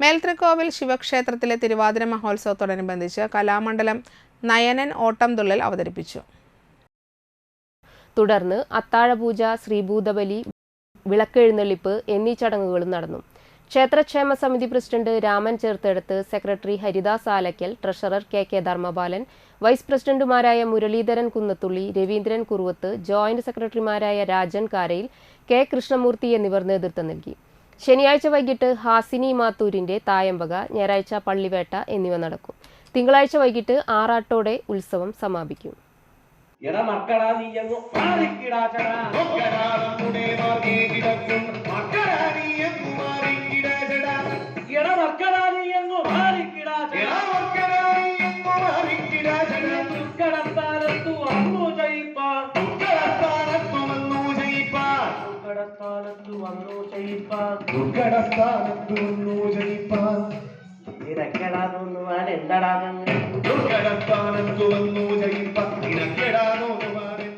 മേൽത്തൃക്കോവിൽ ശിവക്ഷേത്രത്തിലെ തിരുവാതിര മഹോത്സവത്തോടനുബന്ധിച്ച് കലാമണ്ഡലം നയനൻ ഓട്ടംതുള്ളൽ അവതരിപ്പിച്ചു. തുടർന്ന് അത്താഴപൂജ ശ്രീഭൂതബലി വിളക്കെഴുന്നള്ളിപ്പ് എന്നീ ചടങ്ങുകളും നടന്നു. ക്ഷേത്രക്ഷേമ സമിതി president Raman ചേർത്തെടുത്ത് secretary Haridas Alakkal treasurer K K Dharmapalan vice പ്രസിഡന്റുമാരായ മുരളീധരൻ കുന്നത്തുള്ളി രവീന്ദ്രൻ കുറുവത്ത് ജോയിന്റ് സെക്രട്ടറിമാരായ രാജൻ കാരയിൽ കെ കൃഷ്ണമൂർത്തി എന്നിവർ നേതൃത്വം നൽകി. ശനിയാഴ്ച വൈകിട്ട് ഹാസിനി മാത്തൂരിന്റെ തായമ്പക ഞായറാഴ്ച പള്ളിവേട്ട എന്നിവ നടക്കും. തിങ്കളാഴ്ച വൈകിട്ട് ആറാട്ടോടെ ഉത്സവം സമാപിക്കും. എടാ മക്കളാ നീ എന്ന് മാറിക്കിടാച്ചടാ എട മക്കളാ നീ അങ്ങ് ದುರ್ಗಡ ಸ್ಥಾನದ್ದು ಅನ್ನು ಜಯಿಪ ದುರ್ಗಡ ಸ್ಥಾನದ್ದು ಅನ್ನು ಜಯಿಪ ನಿರಕ್ಕಡಾದನ್ನು ಅನೆಂದಡಾದನ್ನು ದುರ್ಗಡ